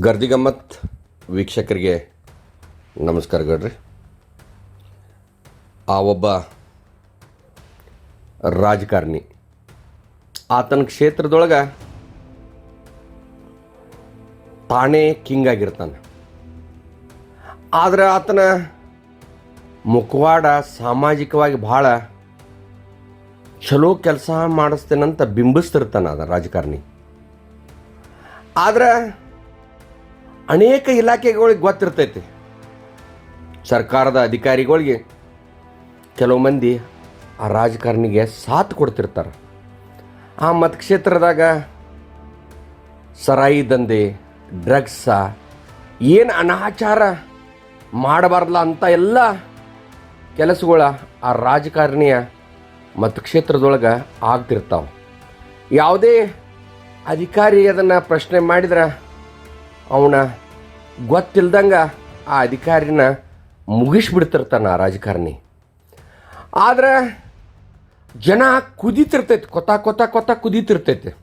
ಗರ್ದಿಗಮ್ಮತ್ ವೀಕ್ಷಕರಿಗೆ ನಮಸ್ಕಾರ ಗಡ್ರಿ. ಆ ಒಬ್ಬ ರಾಜಕಾರಣಿ, ಆತನ ಕ್ಷೇತ್ರದೊಳಗೆ ತಾನೇ ಕಿಂಗ್ ಆಗಿರ್ತಾನೆ. ಆದರೆ ಆತನ ಮುಖವಾಡ ಸಾಮಾಜಿಕವಾಗಿ ಭಾಳ ಚಲೋ ಕೆಲಸ ಮಾಡಿಸ್ತೇನಂತ ಬಿಂಬಿಸ್ತಿರ್ತಾನೆ ಅದ ರಾಜಕಾರಣಿ. ಆದ್ರೆ ಅನೇಕ ಇಲಾಖೆಗಳಿಗೆ ಗೊತ್ತಿರ್ತೈತಿ. ಸರ್ಕಾರದ ಅಧಿಕಾರಿಗಳಿಗೆ ಕೆಲವು ಮಂದಿ ಆ ರಾಜಕಾರಣಿಗೆ ಸಾಥ್ ಕೊಡ್ತಿರ್ತಾರೆ. ಆ ಮತಕ್ಷೇತ್ರದಾಗ ಸರಾಯಿ ದಂಧೆ, ಡ್ರಗ್ಸ, ಏನು ಅನಾಚಾರ ಮಾಡಬಾರ್ದಲ್ಲ ಅಂತ ಎಲ್ಲ ಕೆಲಸಗಳ ಆ ರಾಜಕಾರಣಿಯ ಮತಕ್ಷೇತ್ರದೊಳಗೆ ಆಗ್ತಿರ್ತಾವೆ. ಯಾವುದೇ ಅಧಿಕಾರಿ ಅದನ್ನು ಪ್ರಶ್ನೆ ಮಾಡಿದ್ರೆ ಅವನ ಗೊತ್ತಿಲ್ದಂಗೆ ಆ ಅಧಿಕಾರಿನ ಮುಗಿಸ್ಬಿಡ್ತಿರ್ತಾನೆ ಆ ರಾಜಕಾರಣಿ. ಆದ್ರೆ ಜನ ಕುದೀತಿರ್ತೈತಿ, ಕೊತ ಕೊತ ಕೊತ ಕುದೀತಿರ್ತೈತಿ.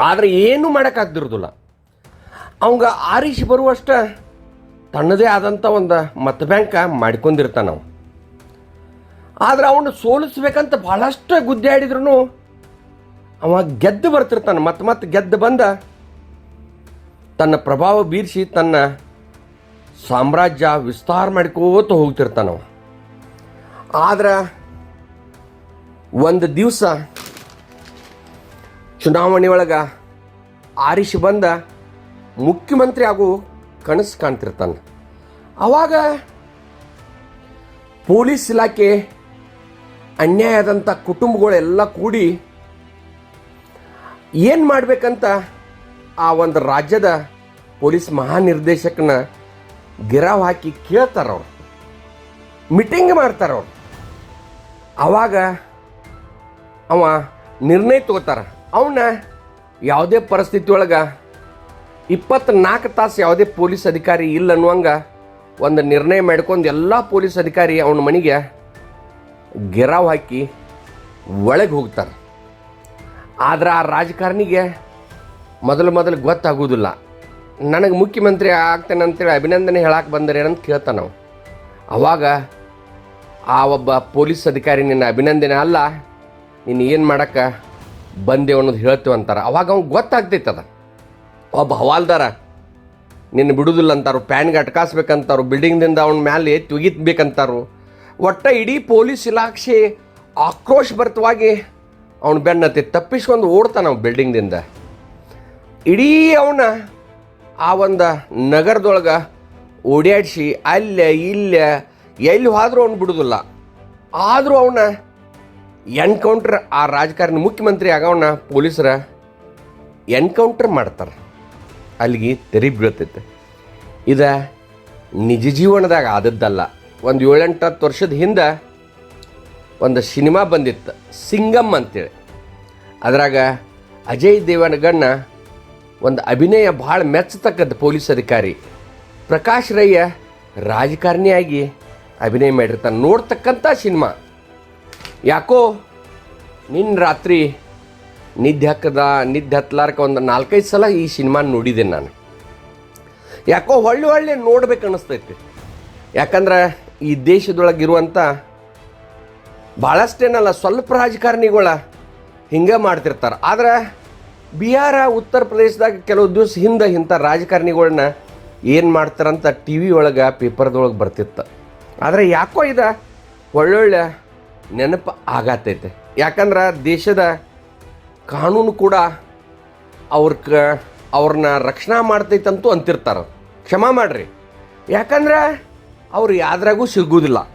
ಆದರೆ ಏನೂ ಮಾಡೋಕ್ಕಾಗ್ದಿರೋದಿಲ್ಲ. ಅವಂಗ ಆರಿಸಿ ಬರುವಷ್ಟ ತನ್ನದೇ ಆದಂಥ ಒಂದು ಮತ ಬ್ಯಾಂಕ ಮಾಡಿಕೊಂಡಿರ್ತಾನ ನಾವು ಆದ್ರೆ ಅವನು ಸೋಲಿಸ್ಬೇಕಂತ ಭಾಳಷ್ಟು ಗುದ್ದಾಡಿದ್ರು ಅವ ಗೆದ್ದು ಬರ್ತಿರ್ತಾನೆ. ಮತ್ತೆ ಮತ್ತೆ ಗೆದ್ದು ಬಂದ ತನ್ನ ಪ್ರಭಾವ ಬೀರಿಸಿ ತನ್ನ ಸಾಮ್ರಾಜ್ಯ ವಿಸ್ತಾರ ಮಾಡ್ಕೋತ ಹೋಗ್ತಿರ್ತಾನವ ಆದ್ರೆ ಒಂದು ದಿವಸ ಚುನಾವಣೆ ಒಳಗೆ ಆರಿಸಿ ಬಂದ ಮುಖ್ಯಮಂತ್ರಿ ಆಗು ಕನಸು ಕಾಣ್ತಿರ್ತಾನೆ. ಅವಾಗ ಪೊಲೀಸ್ ಇಲಾಖೆ ಅನ್ಯಾಯದಂಥ ಕುಟುಂಬಗಳೆಲ್ಲ ಕೂಡಿ ಏನು ಮಾಡಬೇಕಂತ ಆ ಒಂದು ರಾಜ್ಯದ ಪೊಲೀಸ್ ಮಹಾನಿರ್ದೇಶಕನ ಗಿರಾವ್ ಹಾಕಿ ಕೇಳ್ತಾರೆ ಅವ್ರು. ಮೀಟಿಂಗ್ ಮಾಡ್ತಾರೆ ಅವ್ರು. ಅವಾಗ ಅವ ನಿರ್ಣಯ ತಗೋತಾರ. ಅವನ್ನ ಯಾವುದೇ ಪರಿಸ್ಥಿತಿ ಒಳಗೆ ಇಪ್ಪತ್ನಾಲ್ಕು ತಾಸು ಯಾವುದೇ ಪೊಲೀಸ್ ಅಧಿಕಾರಿ ಇಲ್ಲ ಅನ್ನುವಂಗ ಒಂದು ನಿರ್ಣಯ ಮಾಡ್ಕೊಂಡು ಎಲ್ಲ ಪೊಲೀಸ್ ಅಧಿಕಾರಿ ಅವನ ಮನೆಗೆ ಗಿರಾವ್ ಹಾಕಿ ಒಳಗೆ ಹೋಗ್ತಾರೆ. ಆದ್ರೆ ಆ ರಾಜಕಾರಣಿಗೆ ಮೊದಲು ಮೊದಲು ಗೊತ್ತಾಗೋದಿಲ್ಲ ನನಗೆ ಮುಖ್ಯಮಂತ್ರಿ ಆಗ್ತೇನೆ ಅಂತೇಳಿ ಅಭಿನಂದನೆ ಹೇಳಕ್ಕೆ ಬಂದರೆ ಅಂತ ಕೇಳ್ತಾನೆ ನಾವು ಆವಾಗ ಆ ಒಬ್ಬ ಪೊಲೀಸ್ ಅಧಿಕಾರಿ ನಿನ್ನ ಅಭಿನಂದನೆ ಅಲ್ಲ, ನೀನು ಏನು ಮಾಡೋಕ್ಕೆ? ಬಂದೇವು ಅನ್ನೋದು ಹೇಳ್ತೇವೆ ಅಂತಾರೆ. ಅವಾಗ ಅವ್ನು ಅದ. ಒಬ್ಬ ಹವಾಲ್ದಾರ, ನಿನ್ನ ಬಿಡುದಿಲ್ಲ ಅಂತಾರು ಪ್ಯಾನ್ಗೆ ಅಟ್ಕಾಸ್ಬೇಕಂತಾರು, ಬಿಲ್ಡಿಂಗ್ದಿಂದ ಅವನ ಮ್ಯಾಲೆ ತುಗಿತ್ಬೇಕಂತಾರು ಒಟ್ಟು ಇಡೀ ಪೊಲೀಸ್ ಇಲಾಖೆ ಆಕ್ರೋಶಭರಿತವಾಗಿ ಅವನು ಬೆನ್ನತ್ತಿ ತಪ್ಪಿಸ್ಕೊಂಡು ಓಡ್ತಾನೆ ಅವ್ನು ಬಿಲ್ಡಿಂಗ್ದಿಂದ. ಇಡೀ ಅವನ ಆ ಒಂದು ನಗರದೊಳಗೆ ಓಡಾಡಿಸಿ ಅಲ್ಲೇ, ಇಲ್ಲೇ, ಎಲ್ಲಿ ಹೋದರೂ ಅವ್ನು ಬಿಡುದಿಲ್ಲ. ಆದರೂ ಅವನ ಎನ್ಕೌಂಟ್ರ್ ಆ ರಾಜಕಾರಣಿ ಮುಖ್ಯಮಂತ್ರಿ ಆಗವನ್ನ ಪೊಲೀಸರ ಎನ್ಕೌಂಟ್ರ್ ಮಾಡ್ತಾರೆ. ಅಲ್ಲಿಗೆ ತೆರಿ ಬೀಳ್ತೈತೆ ಇದು ನಿಜ ಜೀವನದಾಗ ಆದದ್ದಲ್ಲ. ಒಂದು ಏಳೆಂಟು ಹತ್ತು ವರ್ಷದ ಹಿಂದೆ ಒಂದು ಸಿನಿಮಾ ಬಂದಿತ್ತು, ಸಿಂಗಮ್ ಅಂತೇಳಿ. ಅದ್ರಾಗ ಅಜಯ್ ದೇವನಗಣ್ಣ ಒಂದು ಅಭಿನಯ ಭಾಳ ಮೆಚ್ಚತಕ್ಕದ್ದು ಪೊಲೀಸ್ ಅಧಿಕಾರಿ. ಪ್ರಕಾಶ್ ರಯ್ಯ ರಾಜಕಾರಣಿಯಾಗಿ ಅಭಿನಯ ಮಾಡಿರ್ತಾನೆ. ನೋಡ್ತಕ್ಕಂಥ ಸಿನಿಮಾ. ಯಾಕೋ ನಿನ್ನ ರಾತ್ರಿ ನಿದ್ದೆ ಹಾಕದ ನಿದ್ದೆ ಹತ್ಲಾರ್ಕ ಒಂದು ನಾಲ್ಕೈದು ಸಲ ಈ ಸಿನಿಮಾ ನೋಡಿದೆ ನಾನು. ಯಾಕೋ ಒಳ್ಳೆ ಒಳ್ಳೆ ನೋಡ್ಬೇಕು ಅನ್ನಿಸ್ತೈತಿ ಯಾಕಂದ್ರೆ ಈ ದೇಶದೊಳಗಿರುವಂಥ ಭಾಳಷ್ಟೇನಲ್ಲ, ಸ್ವಲ್ಪ ರಾಜಕಾರಣಿಗಳ ಹಿಂಗೆ ಮಾಡ್ತಿರ್ತಾರೆ. ಆದ್ರೆ ಬಿಹಾರ, ಉತ್ತರ ಪ್ರದೇಶದಾಗ ಕೆಲವು ದಿವಸ ಹಿಂದೆ ಇಂಥ ರಾಜಕಾರಣಿಗಳನ್ನ ಏನು ಮಾಡ್ತಾರಂತ ಟಿ ವಿ ಒಳಗೆ, ಪೇಪರ್ದೊಳಗೆ ಬರ್ತಿತ್ತು. ಆದರೆ ಯಾಕೋ ಇದು ಒಳ್ಳೊಳ್ಳೆ ನೆನಪು ಆಗತ್ತೈತೆ ಯಾಕಂದ್ರೆ ದೇಶದ ಕಾನೂನು ಕೂಡ ಅವ್ರ ಕ ಅವ್ರನ್ನ ರಕ್ಷಣಾ ಮಾಡ್ತೈತಂತೂ ಅಂತಿರ್ತಾರೆ. ಕ್ಷಮ ಮಾಡ್ರಿ. ಯಾಕಂದ್ರೆ ಅವ್ರು ಯಾವ್ದ್ರಾಗೂ ಸಿಗೋದಿಲ್ಲ.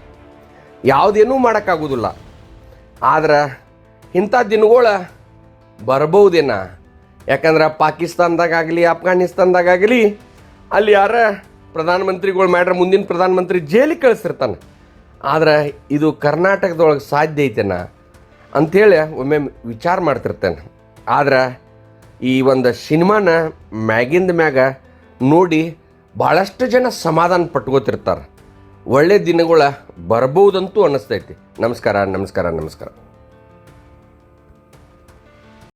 ಯಾವುದೇನೂ ಮಾಡೋಕ್ಕಾಗೋದಿಲ್ಲ. ಆದ್ರೆ ಇಂಥ ದಿನಗಳ ಬರ್ಬೋದೇನ ಯಾಕಂದ್ರೆ ಪಾಕಿಸ್ತಾನದಾಗಲಿ ಆಗಲಿ ಅಲ್ಲಿ ಯಾರ ಪ್ರಧಾನಮಂತ್ರಿಗಳು ಮಾಡ್ರೆ ಮುಂದಿನ ಪ್ರಧಾನಮಂತ್ರಿ ಜೈಲಿಗೆ ಕಳಿಸಿರ್ತಾನೆ. ಆದರೆ ಇದು ಕರ್ನಾಟಕದೊಳಗೆ ಸಾಧ್ಯ ಐತೆನ ಅಂಥೇಳಿ ಒಮ್ಮೆ ವಿಚಾರ ಮಾಡ್ತಿರ್ತೇನೆ. ಆದರೆ ಈ ಒಂದು ಸಿನಿಮಾನ ಮ್ಯಾಗಿಂದ ಮ್ಯಾಗ ನೋಡಿ ಭಾಳಷ್ಟು ಜನ ಸಮಾಧಾನ ಪಟ್ಕೋತಿರ್ತಾರೆ. ಒಳ್ಳೆ ದಿನಗಳ ಬರ್ಬೋದಂತೂ ಅನ್ನಿಸ್ತೈತಿ ನಮಸ್ಕಾರ ನಮಸ್ಕಾರ ನಮಸ್ಕಾರ.